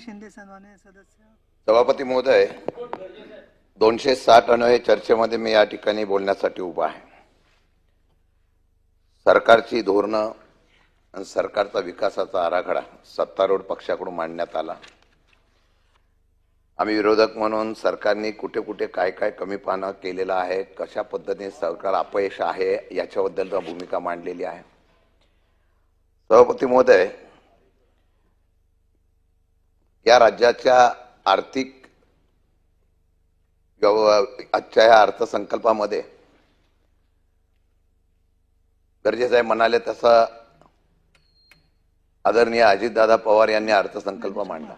शिंदे सन्मान्य सदस्य. सभापती महोदय दोनशे साठ अन्वये चर्चेमध्ये मी या ठिकाणी बोलण्यासाठी उभा आहे. सरकारची धोरणं आणि सरकारचा विकासाचा आराखडा सत्तारूढ पक्षाकडून मांडण्यात आला. आम्ही विरोधक म्हणून सरकारने कुठे कुठे काय काय कमीपणा केलेला आहे कशा पद्धतीने सरकार अपयश आहे याच्याबद्दल भूमिका मांडलेली आहे. सभापती महोदय या राज्याच्या आर्थिक आजच्या या अर्थसंकल्पामध्ये गरजेचं आहे म्हणाले तसा आदरणीय अजितदादा पवार यांनी अर्थसंकल्प मांडला.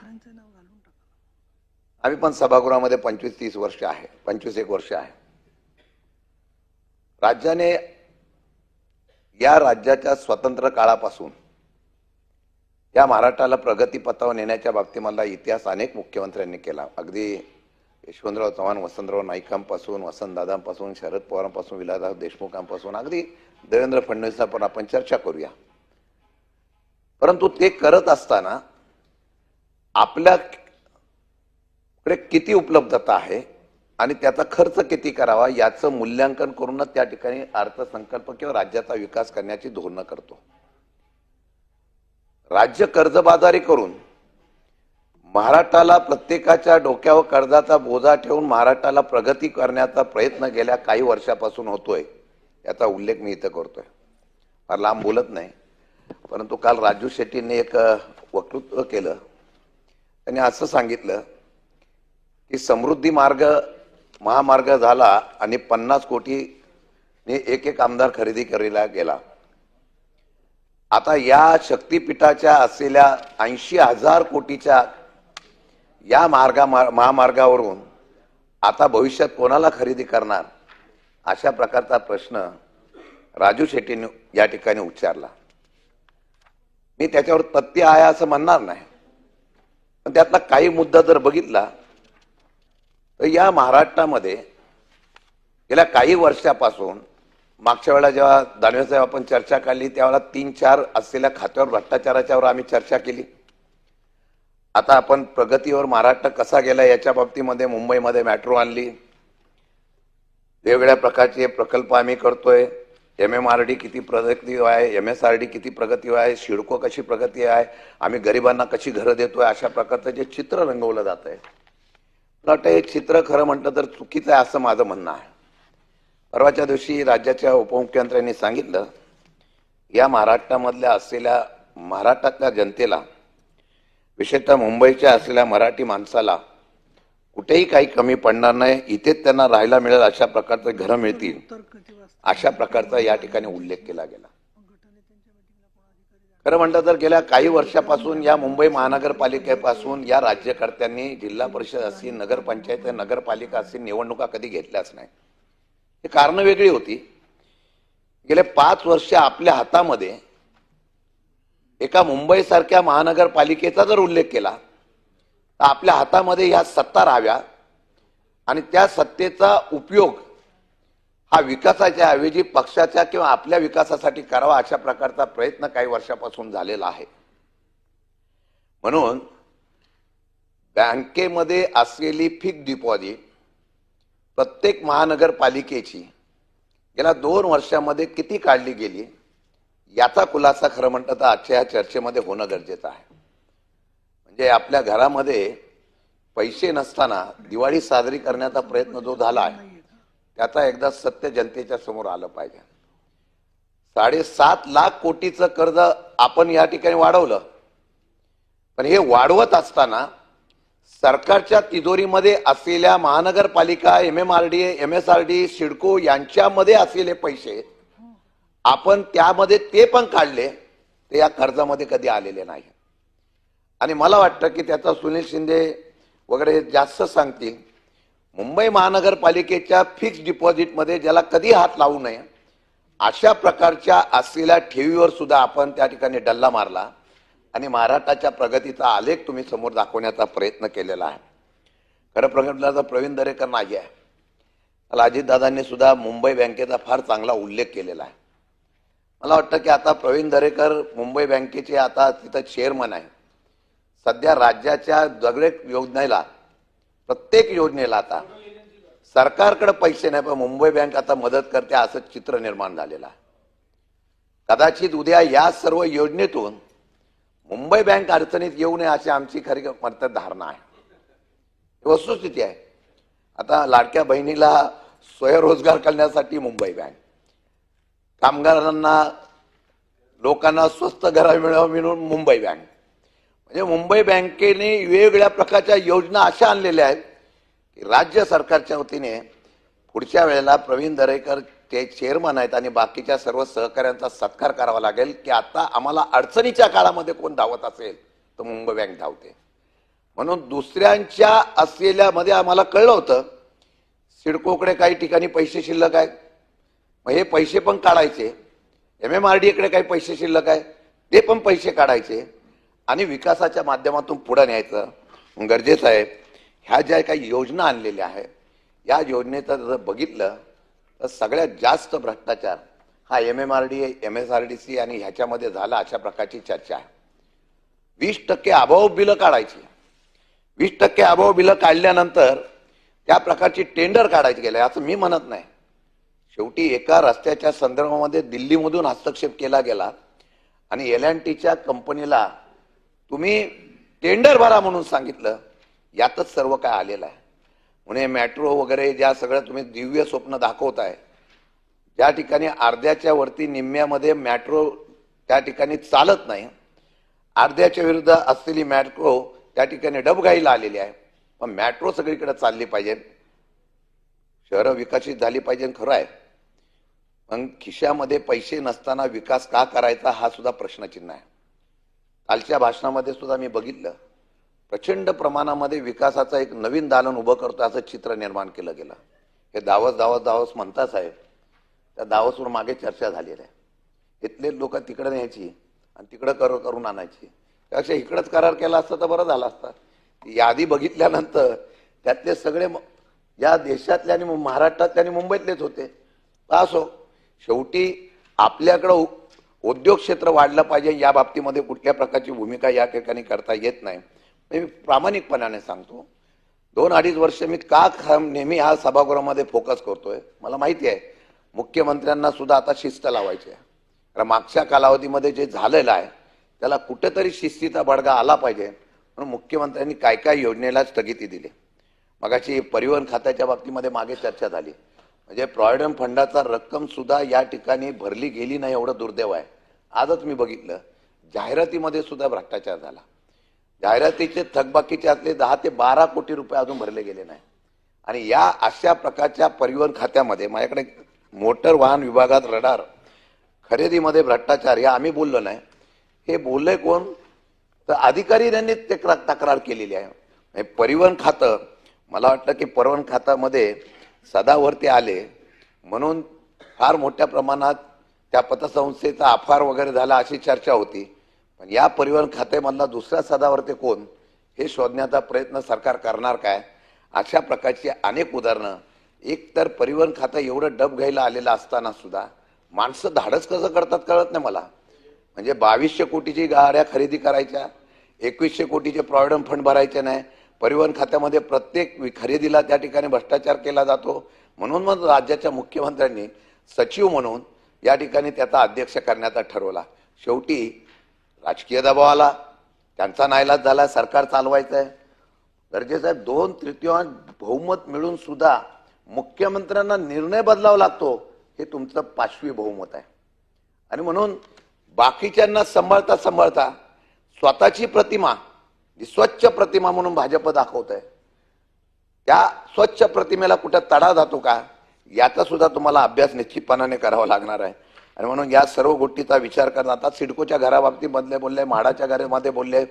आम्ही पण सभागृहामध्ये पंचवीस तीस वर्ष आहे पंचवीस एक वर्ष आहे. राज्याने या राज्याच्या स्वतंत्र काळापासून या महाराष्ट्राला प्रगतीपथावर नेण्याच्या बाबतीत मला इतिहास अनेक मुख्यमंत्र्यांनी केला. अगदी यशवंतराव चव्हाण वसंतराव नाईकांपासून वसंतदादांपासून शरद पवारांपासून विलासराव देशमुखांपासून अगदी देवेंद्र फडणवीसांपासून आपण चर्चा करूया. परंतु ते करत असताना आपल्याकडे किती उपलब्धता आहे आणि त्याचा खर्च किती करावा याचं मूल्यांकन करूनच त्या ठिकाणी अर्थसंकल्प किंवा राज्याचा विकास करण्याची धोरणं करतो. राज्य कर्जबाजारी करून महाराष्ट्राला प्रत्येकाच्या डोक्यावर कर्जाचा बोजा ठेवून महाराष्ट्राला प्रगती करण्याचा प्रयत्न गेल्या काही वर्षापासून होतोय याचा उल्लेख मी इथं करतोय. फार लांब बोलत नाही परंतु काल राजू शेट्टींनी एक वक्तृत्व केलं. त्यांनी असं सांगितलं की समृद्धी मार्ग महामार्ग झाला आणि पन्नास कोटीने एक एक आमदार खरेदी करायला गेला. आता या शक्तीपीठाच्या असलेल्या ऐंशी हजार कोटीच्या या मार्गा महामार्गावरून आता भविष्यात कोणाला खरेदी करणार? अशा प्रकारचा प्रश्न राजू शेट्टीने या ठिकाणी उच्चारला. मी त्याच्यावर तथ्य आहे असं म्हणणार नाही. पण त्यातला काही मुद्दा जर बघितला तर या महाराष्ट्रामध्ये गेल्या काही वर्षापासून मागच्या वेळा जेव्हा दानवे साहेब आपण चर्चा काढली त्यावेळेला तीन चार असलेल्या खात्यावर भ्रष्टाचाराच्यावर आम्ही चर्चा केली. आता आपण प्रगतीवर महाराष्ट्र कसा गेला याच्या बाबतीमध्ये मुंबईमध्ये मेट्रो आणली. वेगवेगळ्या प्रकारचे प्रकल्प आम्ही करतोय. एम एम आर डी किती प्रगती आहे एम एस आर डी किती प्रगती आहे शिडको कशी प्रगती आहे आम्ही गरिबांना कशी घरं देतोय अशा प्रकारचं जे चित्र रंगवलं जात आहे मला वाटतं हे चित्र खरं म्हटलं तर चुकीचं आहे असं माझं म्हणणं आहे. परवाच्या दिवशी राज्याच्या उपमुख्यमंत्र्यांनी सांगितलं या महाराष्ट्रामधल्या असलेल्या महाराष्ट्रातल्या जनतेला विशेषतः मुंबईच्या असलेल्या मराठी माणसाला कुठेही काही कमी पडणार नाही इथेच त्यांना राहायला मिळेल अशा प्रकारचे घरं मिळतील अशा प्रकारचा या ठिकाणी उल्लेख केला गेला. खरं म्हणलं तर गेल्या काही वर्षापासून या मुंबई महानगरपालिकेपासून या राज्यकर्त्यांनी जिल्हा परिषद असतील नगरपंचायत नगरपालिका असतील निवडणुका कधी घेतल्याच नाही. हे कारणं वेगळी होती. गेले पाच वर्ष आपल्या हातामध्ये एका मुंबईसारख्या महानगरपालिकेचा जर उल्लेख केला तर आपल्या हातामध्ये ह्या सत्ता राहाव्या आणि त्या सत्तेचा उपयोग हा विकासाच्या ऐवजी पक्षाच्या किंवा आपल्या विकासासाठी करावा अशा प्रकारचा प्रयत्न काही वर्षापासून झालेला आहे. म्हणून बँकेमध्ये असलेली फिक्स डिपॉझिट प्रत्येक महानगरपालिकेची गेल्या दोन वर्षामध्ये किती काढली गेली याचा खुलासा खरं म्हणतं तर आजच्या या चर्चेमध्ये होणं गरजेचं आहे. म्हणजे आपल्या घरामध्ये पैसे नसताना दिवाळी साजरी करण्याचा प्रयत्न जो झाला आहे त्याचा एकदा सत्य जनतेच्या समोर आलं पाहिजे. साडेसात लाख कोटीचं कर्ज आपण या ठिकाणी वाढवलं पण हे वाढवत असताना सरकारच्या तिजोरीमध्ये असलेल्या महानगरपालिका M M R D M S R D CIDCO यांच्यामध्ये असलेले पैसे आपण त्यामध्ये ते पण काढले ते या कर्जामध्ये कधी आलेले नाही. आणि मला वाटतं की त्याचा सुनील शिंदे वगैरे जास्त सांगतील मुंबई महानगरपालिकेच्या फिक्स डिपॉझिटमध्ये ज्याला कधी हात लावू नये अशा प्रकारच्या असलेल्या ठेवीवर सुद्धा आपण त्या ठिकाणी डल्ला मारला. आणि महाराष्ट्राच्या प्रगतीचा आलेख तुम्ही समोर दाखवण्याचा प्रयत्न केलेला आहे. खरं प्रगतीचा प्रवीण दरेकर नाही आहे. मला अजितदादांनी सुद्धा मुंबई बँकेचा फार चांगला उल्लेख केलेला आहे. मला वाटतं की आता प्रवीण दरेकर मुंबई बँकेचे आता तिथं चेअरमन आहे. सध्या राज्याच्या दगडेक योजनेला प्रत्येक योजनेला आता सरकारकडे पैसे नाही पण मुंबई बँक आता मदत करते असं चित्र निर्माण झालेलं आहे. कदाचित उद्या या सर्व योजनेतून मुंबई बँक अडचणीत येऊ नये अशी आमची खरी मत धारणा आहे. ही वस्तुस्थिती आहे. आता लाडक्या बहिणीला स्वयंरोजगार करण्यासाठी मुंबई बँक. कामगारांना लोकांना स्वस्त घरा मिळावं म्हणून मुंबई बँक. म्हणजे मुंबई बँकेने वेगवेगळ्या प्रकारच्या योजना अशा आणलेल्या आहेत की राज्य सरकारच्या वतीने पुढच्या वेळेला प्रवीण दरेकर ते चेअरमन आहेत आणि बाकीच्या सर्व सहकाऱ्यांचा सत्कार करावा लागेल की आता आम्हाला अडचणीच्या काळामध्ये कोण धावत असेल तर मुंबई बँक धावते. म्हणून दुसऱ्यांच्या असलेल्यामध्ये आम्हाला कळलं होतं सिडकोकडे काही ठिकाणी पैसे शिल्लक आहेत. मग हे पैसे पण काढायचे. एम एम आर डीकडे काही पैसे शिल्लक आहे ते पण पैसे काढायचे. आणि विकासाच्या माध्यमातून पुढं न्यायचं गरजेचं आहे. ह्या ज्या काही योजना आणलेल्या आहेत या योजनेचं जर बघितलं तर सगळ्यात जास्त भ्रष्टाचार हा M M R D M S R D C आणि ह्याच्यामध्ये झाला अशा प्रकारची चर्चा आहे. वीस टक्के अभाव बिलं काढायची. वीस टक्के अभाव बिलं काढल्यानंतर त्या प्रकारची टेंडर काढायची गेले असं मी म्हणत नाही. शेवटी एका रस्त्याच्या संदर्भामध्ये दिल्लीमधून हस्तक्षेप केला गेला आणि एल अँड टीच्या कंपनीला तुम्ही टेंडर भरा म्हणून सांगितलं यातच सर्व काय आलेलं आहे. म्हणे मॅट्रो वगैरे ज्या सगळ्या तुम्ही दिव्य स्वप्न दाखवताय ज्या ठिकाणी अर्ध्याच्या वरती निम्म्यामध्ये मॅट्रो त्या ठिकाणी चालत नाही अर्ध्याच्या विरुद्ध असलेली मॅट्रो त्या ठिकाणी डबघाईला आलेली आहे. पण मॅट्रो सगळीकडे चालली पाहिजे. शहरं विकसित झाली पाहिजे खरं आहे. पण खिशामध्ये पैसे नसताना विकास का करायचा हा सुद्धा प्रश्नचिन्ह आहे. कालच्या भाषणामध्ये सुद्धा मी बघितलं. प्रचंड प्रमाणामध्ये विकासाचं एक नवीन दालन उभं करतो असं चित्र निर्माण केलं गेलं. हे दावस दावस दावस म्हणता साहेब त्या दावसवर मागे चर्चा झालेली आहे इथले लोक तिकडे न्यायची आणि तिकडं कर करून आणायची. त्यापेक्षा इकडंच करार केला असता तर बरं झालं असतं. यादी बघितल्यानंतर त्यातले सगळे या देशातले आणि महाराष्ट्रातले आणि मुंबईतलेच होते. असो शेवटी आपल्याकडं उद्योग क्षेत्र वाढलं पाहिजे या बाबतीमध्ये कुठल्या प्रकारची भूमिका या ठिकाणी करता येत नाही. मी प्रामाणिकपणाने सांगतो दोन अडीच वर्ष मी का नेहमी हा सभागृहामध्ये फोकस करतोय मला माहिती आहे. मुख्यमंत्र्यांना सुद्धा आता शिस्त लावायची आहे. कारण मागच्या कालावधीमध्ये जे झालेलं आहे त्याला कुठेतरी शिस्तीचा बडगा आला पाहिजे. म्हणून मुख्यमंत्र्यांनी काय काय योजनेला स्थगिती दिली. मगाशी परिवहन खात्याच्या बाबतीमध्ये मागे चर्चा झाली. म्हणजे प्रॉव्हिडंट फंडाचा रक्कम सुद्धा या ठिकाणी भरली गेली नाही एवढं दुर्दैव आहे. आजच मी बघितलं. जाहिरातीमध्ये सुद्धा भ्रष्टाचार झाला. जाहिरातीचे थकबाकीचे असले दहा ते बारा कोटी रुपये अजून भरले गेले नाही. आणि या अशा प्रकारच्या परिवहन खात्यामध्ये माझ्याकडे मोटर वाहन विभागात रडार खरेदीमध्ये भ्रष्टाचार हे आम्ही बोललो नाही. हे बोलले कोण? तर अधिकारी त्यांनी तक्रार तक्रार केलेली आहे. परिवहन खातं मला वाटतं की परिवहन खात्यामध्ये सदावरती आले. म्हणून फार मोठ्या प्रमाणात त्या पतसंस्थेचा आफार वगैरे झाला अशी चर्चा होती. पण या परिवहन खात्यामधला दुसरा सदावरती कोण? हे शोधण्याचा प्रयत्न सरकार करणार काय? अशा प्रकारची अनेक उदाहरणं. एकतर परिवहन खातं एवढं डब घ्यायला आलेलं असताना सुद्धा माणसं धाडस कसं करतात कळत नाही मला. म्हणजे बावीसशे कोटीची गाड्या खरेदी करायच्या एकवीसशे कोटीचे प्रॉव्हिडंट फंड भरायचे नाही. परिवहन खात्यामध्ये प्रत्येक खरेदीला त्या ठिकाणी भ्रष्टाचार केला जातो. म्हणून मग राज्याच्या मुख्यमंत्र्यांनी सचिव म्हणून या ठिकाणी त्याचा अध्यक्ष करण्याचा ठरवला. शेवटी राजकीय दबाव आला. त्यांचा नाईलाज झाला सरकार चालवायचं आहे गरजेचं आहे दोन तृतीयांश बहुमत मिळून सुद्धा मुख्यमंत्र्यांना निर्णय बदलावा लागतो हे तुमचं पाचवी बहुमत आहे. आणि म्हणून बाकीच्यांना सांभाळता सांभाळता स्वतःची प्रतिमा जी स्वच्छ प्रतिमा म्हणून भाजप दाखवत आहे त्या स्वच्छ प्रतिमेला कुठं तडा जातो का? याचा सुद्धा तुम्हाला अभ्यास निश्चितपणाने करावा लागणार आहे. आणि म्हणून या सर्व गोष्टीचा विचार करणं आता सिडकोच्या घराबाबतीत बदले बोलले म्हाडाच्या घरामध्ये बोलले.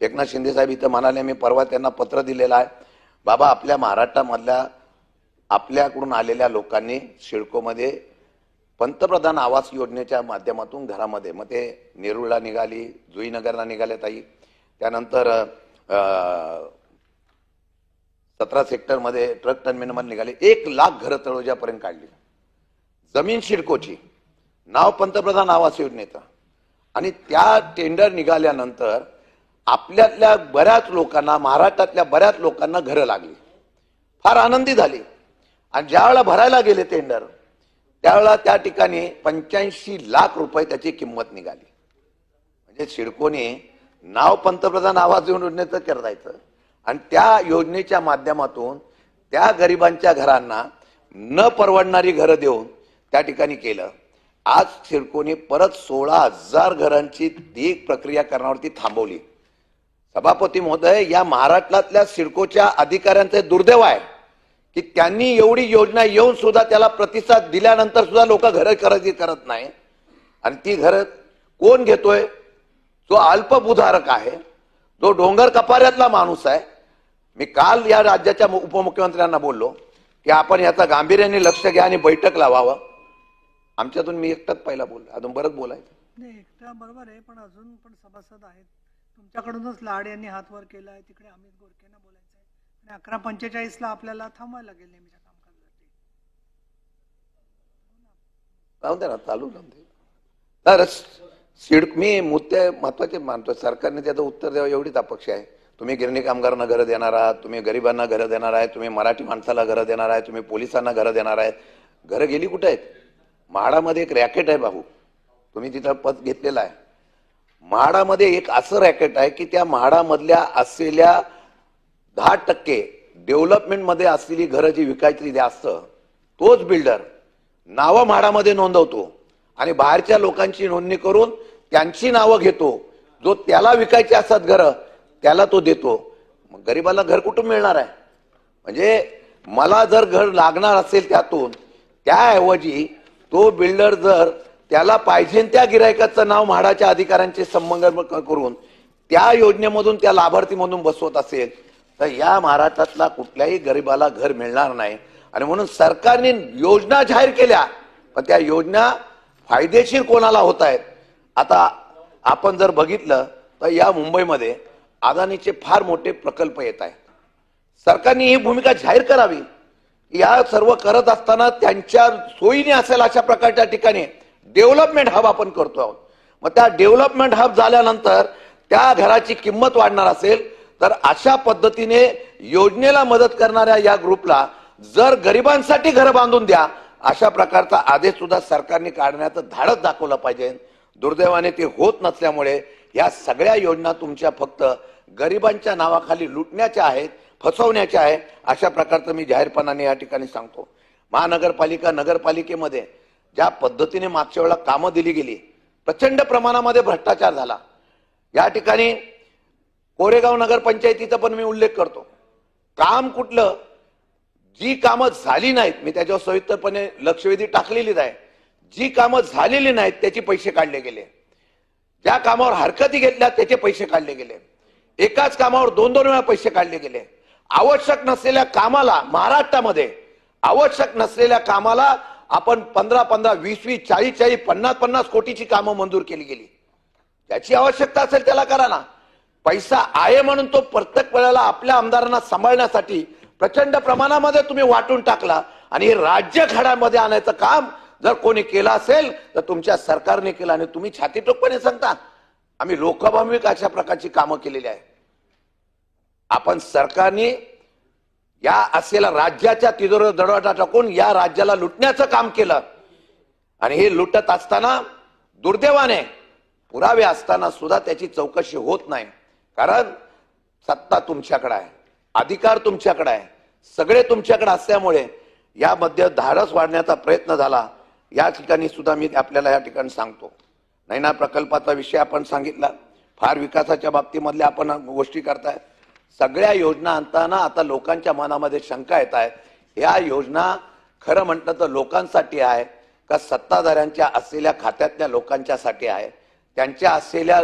एकनाथ शिंदे साहेब इथं म्हणाले मी परवा त्यांना पत्र दिलेलं आहे. बाबा आपल्या महाराष्ट्रामधल्या आपल्याकडून आलेल्या लोकांनी सिडकोमध्ये पंतप्रधान आवास योजनेच्या माध्यमातून घरामध्ये मग ते नेरूळला निघाली जुईनगरला निघाले ताई. त्यानंतर सतरा सेक्टरमध्ये ट्रक टर्मिनल निघाले. एक लाख घरं तळोजापर्यंत काढली. जमीन शिडकोची नाव पंतप्रधान आवास योजनेचं. आणि त्या टेंडर निघाल्यानंतर आपल्यातल्या बऱ्याच लोकांना महाराष्ट्रातल्या बऱ्याच लोकांना घरं लागली. फार आनंदी झाली. आणि ज्यावेळेला भरायला गेले टेंडर त्यावेळेला त्या ठिकाणी पंच्याऐंशी लाख रुपये त्याची किंमत निघाली. म्हणजे सिडकोने नाव पंतप्रधान आवास योजनेचं करायचं आणि त्या योजनेच्या माध्यमातून त्या गरिबांच्या घरांना न परवडणारी घरं देऊन त्या ठिकाणी केलं. आज सिडकोने परत सोळा हजार घरांची देख प्रक्रिया करण्यावरती थांबवली. सभापती महोदय या महाराष्ट्रातल्या सिडकोच्या अधिकाऱ्यांचे दुर्दैव आहे की त्यांनी एवढी योजना येऊन सुद्धा त्याला प्रतिसाद दिल्यानंतर सुद्धा लोक घरं खरेदी करत नाही. आणि ती घरं कोण घेतोय? जो अल्पभूधारक आहे जो डोंगर कपाऱ्यातला माणूस आहे. मी काल या राज्याच्या उपमुख्यमंत्र्यांना बोललो की आपण याचा गांभीर्याने लक्ष घ्या आणि बैठक लावावं. आमच्यातून मी एकटाच पहिला बोललो अजून बरंच बोलायचं. नाही एकटा बरोबर आहे पण अजून पण सभासद आहेत. तुमच्याकडूनच लाड यांनी हात वर केला आहे तिकडे अमित गोरकेंना बोलायचं आहे आणि अकरा पंचेचाळीस ला आपल्याला थांबवायला लागेल नेहमीच्या कामकाजासाठी. राहून दे ना चालू राहून दे. तर सिड मी मुद्दे महत्त्वाचे मानतो. सरकारने त्याचं उत्तर द्यावं एवढीच अपेक्षा आहे. तुम्ही गिरणी कामगारांना घरं देणार आहात तुम्ही गरिबांना घरं देणार आहे तुम्ही मराठी माणसाला घरं देणार आहे तुम्ही पोलिसांना घरं देणार आहेत. घरं गेली कुठे आहेत? म्हाडामध्ये एक रॅकेट आहे भाऊ. तुम्ही तिथं पद घेतलेला आहे. म्हाडामध्ये एक असं रॅकेट आहे की त्या म्हाडामधल्या असलेल्या दहा टक्के डेव्हलपमेंटमध्ये असलेली घरं जी विकायची जास्त तोच बिल्डर नावं म्हाडामध्ये नोंदवतो आणि बाहेरच्या लोकांची नोंदणी करून त्यांची नावं घेतो. जो त्याला विकायची असतात घरं त्याला तो देतो. मग घर कुठून मिळणार आहे? म्हणजे मला जर घर लागणार असेल त्यातून त्याऐवजी तो बिल्डर जर त्याला पाहिजे त्या गिरायकाचं नाव म्हाडाच्या अधिकाऱ्यांचे संबंध करून त्या योजनेमधून त्या लाभार्थीमधून बसवत असेल तर या महाराष्ट्रातला कुठल्याही गरिबाला घर मिळणार नाही. आणि म्हणून सरकारने योजना जाहीर केल्या पण त्या योजना फायदेशीर कोणाला होत आहेत? आता आपण जर बघितलं तर या मुंबईमध्ये अदानीचे फार मोठे प्रकल्प येत आहेत. सरकारने ही भूमिका जाहीर करावी. या सर्व करत असताना त्यांच्या सोयीने असेल अशा प्रकारच्या ठिकाणी डेव्हलपमेंट हब आपण करतो आहोत. मग त्या डेव्हलपमेंट हब झाल्यानंतर त्या घराची किंमत वाढणार असेल तर अशा पद्धतीने योजनेला मदत करणाऱ्या या ग्रुपला जर गरिबांसाठी घर बांधून द्या अशा प्रकारचा आदेश सुद्धा सरकारने काढण्याचं धाडस दाखवलं पाहिजे. दुर्दैवाने ते होत नसल्यामुळे या सगळ्या योजना तुमच्या फक्त गरिबांच्या नावाखाली लुटण्याच्या आहेत. फसवण्याचे आहे अशा प्रकारचं मी जाहीरपणाने या ठिकाणी सांगतो. महानगरपालिका नगरपालिकेमध्ये ज्या पद्धतीने मागच्या वेळेला कामं दिली गेली प्रचंड प्रमाणामध्ये भ्रष्टाचार झाला. या ठिकाणी कोरेगाव नगरपंचायतीचा पण मी उल्लेख करतो. काम कुठलं? जी कामं झाली नाहीत मी त्याच्यावर सविस्तरपणे लक्षवेधी टाकलेलीच आहे. जी कामं झालेली नाहीत त्याचे पैसे काढले गेले. ज्या कामावर हरकती घेतल्या त्याचे पैसे काढले गेले. एकाच कामावर दोन दोन वेळा पैसे काढले गेले. आवश्यक नसलेल्या कामाला महाराष्ट्रामध्ये आवश्यक नसलेल्या कामाला आपण पंधरा पंधरा वीस वीस चाळीस चाळीस पन्नास पन्नास कोटीची कामं मंजूर केली गेली. त्याची आवश्यकता असेल त्याला करा ना. पैसा आहे म्हणून तो प्रत्येक वेळेला आपल्या आमदारांना सांभाळण्यासाठी प्रचंड प्रमाणामध्ये तुम्ही वाटून टाकला आणि राज्य घडामध्ये आणायचं काम जर कोणी केलं असेल तर तुमच्या सरकारने केलं आणि तुम्ही छातीटोकपणे सांगता. आम्ही लोकभामिक अशा प्रकारची कामं केलेली आहे. आपण सरकारने या असलेल्या राज्याच्या तिजोरीवर दडवाटा टाकून या राज्याला लुटण्याचं काम केलं. आणि हे लुटत असताना दुर्दैवाने पुरावे असताना सुद्धा त्याची चौकशी होत नाही. कारण सत्ता तुमच्याकडे आहे अधिकार तुमच्याकडे आहे सगळे तुमच्याकडे असल्यामुळे यामध्ये धाडस वाढण्याचा प्रयत्न झाला. या ठिकाणी सुद्धा मी आपल्याला या ठिकाणी सांगतो. नैना प्रकल्पाचा विषय आपण सांगितला. फार विकासाच्या बाबतीमधल्या आपण गोष्टी करताय. सगळ्या योजना आणताना आता लोकांच्या मनामध्ये शंका येत आहे. या योजना खरं म्हटलं तर लोकांसाठी आहे का सत्ताधाऱ्यांच्या असलेल्या खात्यातल्या लोकांच्यासाठी आहे? त्यांच्या असलेल्या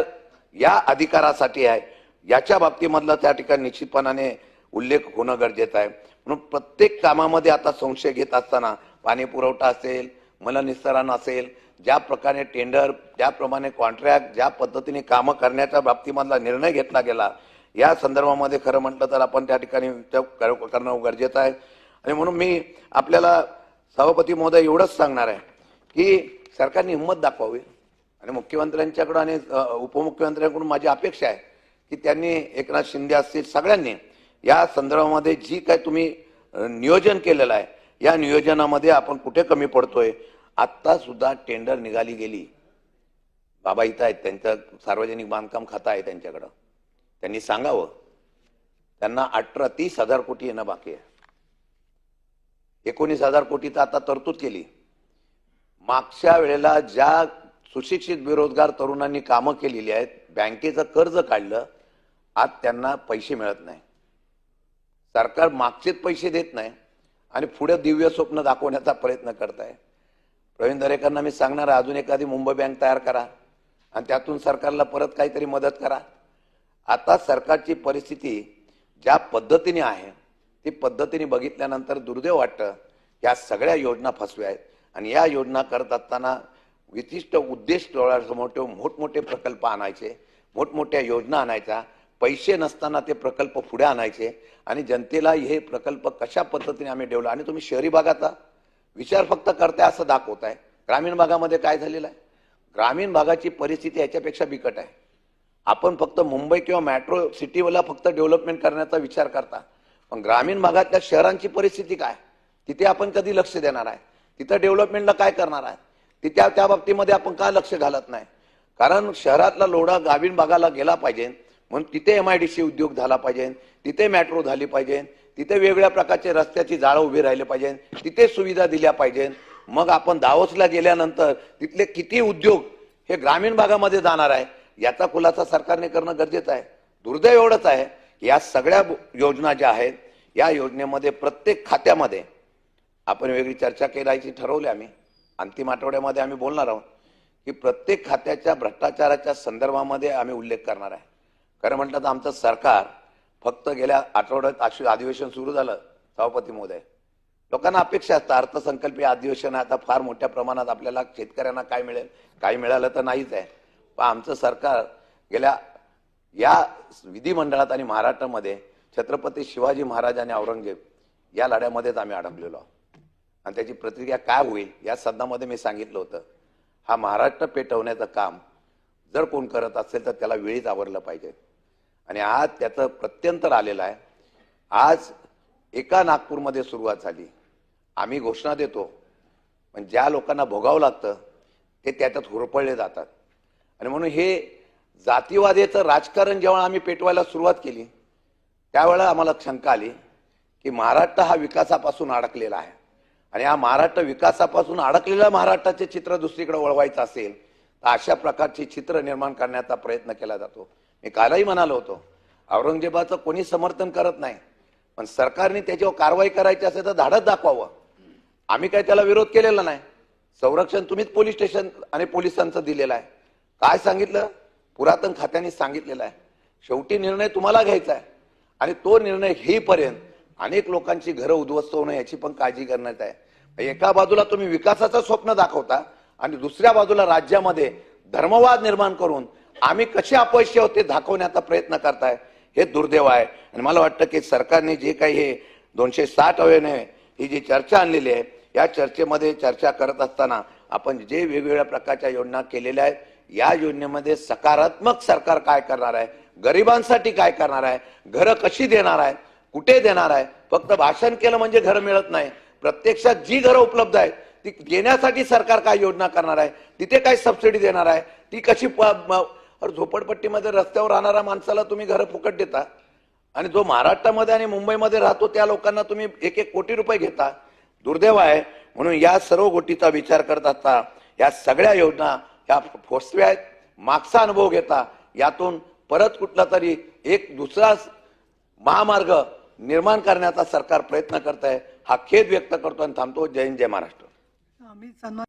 या अधिकारासाठी आहे. याच्या बाबतीमधला त्या ठिकाणी निश्चितपणाने उल्लेख होणं गरजेचं आहे. म्हणून प्रत्येक कामामध्ये आता संशय घेत असताना पाणी पुरवठा असेल मलनिस्सरण असेल ज्या प्रकारे टेंडर त्याप्रमाणे कॉन्ट्रॅक्ट ज्या पद्धतीने कामं करण्याच्या बाबतीमधला निर्णय घेतला गेला या संदर्भामध्ये खरं म्हटलं तर आपण त्या ठिकाणी करणं गरजेचं आहे. आणि म्हणून मी आपल्याला सभापती महोदय एवढंच सांगणार आहे की सरकारने हिंमत दाखवावी. आणि मुख्यमंत्र्यांच्याकडं आणि उपमुख्यमंत्र्यांकडून माझी अपेक्षा आहे की त्यांनी एकनाथ शिंदे असतील सगळ्यांनी या संदर्भामध्ये जी काय तुम्ही नियोजन केलेलं आहे या नियोजनामध्ये आपण कुठे कमी पडतोय? आत्ता सुद्धा टेंडर निघाली गेली. बाबा इथं आहेत त्यांचं सार्वजनिक बांधकाम खातं आहे त्यांच्याकडं. त्यांनी सांगावं त्यांना अठरा तीस हजार कोटी येणं बाकी आहे. एकोणीस हजार कोटी तर आता तरतूद केली. मागच्या वेळेला ज्या सुशिक्षित बेरोजगार तरुणांनी कामं केलेली आहेत बँकेचं कर्ज काढलं आज त्यांना पैसे मिळत नाही. सरकार मागचेच पैसे देत नाही आणि पुढे दिव्य स्वप्न दाखवण्याचा प्रयत्न करत आहे प्रवीण दरेकरांना मी सांगणार अजून एखादी मुंबई बँक तयार करा आणि त्यातून सरकारला परत काहीतरी मदत करा. आता सरकारची परिस्थिती ज्या पद्धतीने आहे ती पद्धतीने बघितल्यानंतर दुर्दैव वाटतं या सगळ्या योजना फसव्या आहेत. आणि या योजना करत असताना विशिष्ट उद्देश डोळ्यासमोर ठेवून मोठमोठे प्रकल्प आणायचे मोठमोठ्या योजना आणायच्या पैसे नसताना ते प्रकल्प पुढे आणायचे आणि जनतेला हे प्रकल्प कशा पद्धतीने आम्ही डेव्हलप आणि तुम्ही शहरी भागाचा विचार फक्त करताय असं दाखवत आहे ग्रामीण भागामध्ये काय झालेलं आहे? ग्रामीण भागाची परिस्थिती याच्यापेक्षा बिकट आहे. आपण फक्त मुंबई किंवा मेट्रो सिटीला फक्त डेव्हलपमेंट करण्याचा विचार करता. पण ग्रामीण भागातल्या शहरांची परिस्थिती काय? तिथे आपण कधी लक्ष देणार आहे? तिथं डेव्हलपमेंटला काय करणार आहे? तिथे त्या बाबतीमध्ये आपण का लक्ष घालत नाही? कारण शहरातला लोढा ग्रामीण भागाला गेला पाहिजे. म्हणून तिथे एम आय डी सी उद्योग झाला पाहिजे. तिथे मेट्रो झाली पाहिजे. तिथे वेगवेगळ्या प्रकारचे रस्त्याची जाळं उभी राहिले पाहिजे. तिथे सुविधा दिल्या पाहिजे. मग आपण दावोसला गेल्यानंतर तिथले किती उद्योग हे ग्रामीण भागामध्ये जाणार आहे? याचा खुलासा सरकारने करणं गरजेचं आहे. दुर्दैव एवढंच आहे या सगळ्या योजना ज्या आहेत या योजनेमध्ये प्रत्येक खात्यामध्ये आपण वेगळी चर्चा करायची ठरवली आम्ही. अंतिम आठवड्यामध्ये आम्ही बोलणार आहोत की प्रत्येक खात्याच्या भ्रष्टाचाराच्या संदर्भामध्ये आम्ही उल्लेख करणार आहे. खरं म्हटलं तर आमचं सरकार फक्त गेल्या आठवड्यात अशी अधिवेशन सुरू झालं सभापती महोदय. लोकांना अपेक्षा असतात अर्थसंकल्पीय अधिवेशन आहे आता फार मोठ्या प्रमाणात आपल्याला शेतकऱ्यांना काय मिळेल काही मिळालं तर नाहीच आहे. आमचं सरकार गेल्या या विधिमंडळात आणि महाराष्ट्रामध्ये छत्रपती शिवाजी महाराज आणि औरंगजेब या लढ्यामध्येच आम्ही अडकलेलो आहोत. आणि त्याची प्रतिक्रिया काय होईल या सदनामध्ये मी सांगितलं होतं. हा महाराष्ट्र पेटवण्याचं काम जर कोण करत असेल तर त्याला वेळीच आवरलं पाहिजे. आणि आज त्याचं प्रत्यंतर आलेलं आहे. आज एका नागपूरमध्ये सुरुवात झाली. आम्ही घोषणा देतो. पण ज्या लोकांना भोगावं लागतं ते त्याच्यात हुरपळले जातात. आणि म्हणून हे जातीवादेचं राजकारण जेव्हा आम्ही पेटवायला सुरुवात केली त्यावेळेला आम्हाला शंका आली की महाराष्ट्र हा विकासापासून अडकलेला आहे. आणि हा महाराष्ट्र विकासापासून अडकलेल्या महाराष्ट्राचे चित्र दुसरीकडे वळवायचं असेल तर अशा प्रकारची चित्र निर्माण करण्याचा प्रयत्न केला जातो. मी कालही म्हणालो होतो औरंगजेबाचं कोणी समर्थन करत नाही पण सरकारने त्याच्यावर कारवाई करायची असेल तर धाडत दाखवावं. आम्ही काय त्याला विरोध केलेला नाही. संरक्षण तुम्हीच पोलीस स्टेशन आणि पोलिसांचं दिलेलं आहे. काय सांगितलं? पुरातन खात्याने सांगितलेलं आहे. शेवटी निर्णय तुम्हाला घ्यायचा आहे. आणि तो निर्णय घेईपर्यंत अनेक लोकांची घरं उद्ध्वस्त होणं याची पण काळजी करण्यात आहे. एका बाजूला तुम्ही विकासाचं स्वप्न दाखवता आणि दुसऱ्या बाजूला राज्यामध्ये धर्मवाद निर्माण करून आम्ही कसे अपयशी आहोत ते दाखवण्याचा प्रयत्न करताय. हे दुर्दैव आहे. आणि मला वाटतं की सरकारने जे काही हे दोनशे साठ अवयने ही जी चर्चा आणलेली आहे या चर्चेमध्ये चर्चा करत असताना आपण जे वेगवेगळ्या प्रकारच्या योजना केलेल्या आहेत या योजनेमध्ये सकारात्मक सरकार काय करणार आहे? गरिबांसाठी काय करणार आहे? घरं कशी देणार आहे? कुठे देणार आहे? फक्त भाषण केलं म्हणजे घरं मिळत नाही. प्रत्यक्षात जी घरं उपलब्ध आहेत ती घेण्यासाठी सरकार काय योजना करणार आहे? तिथे काय सबसिडी देणार आहे? ती कशी प- झोपडपट्टीमध्ये रस्त्यावर राहणाऱ्या माणसाला तुम्ही घरं फुकट देता? आणि जो महाराष्ट्रामध्ये आणि मुंबईमध्ये राहतो त्या लोकांना तुम्ही एक एक कोटी रुपये घेता? दुर्दैव आहे. म्हणून या सर्व गोष्टीचा विचार करत असता या सगळ्या योजना या फोसव्या आहेत मागचा अनुभव घेता यातून परत कुठला तरी एक दुसरा महामार्ग निर्माण करण्याचा सरकार प्रयत्न करत आहे हा खेद व्यक्त करतो आणि थांबतो. जय हिंद जय महाराष्ट्र.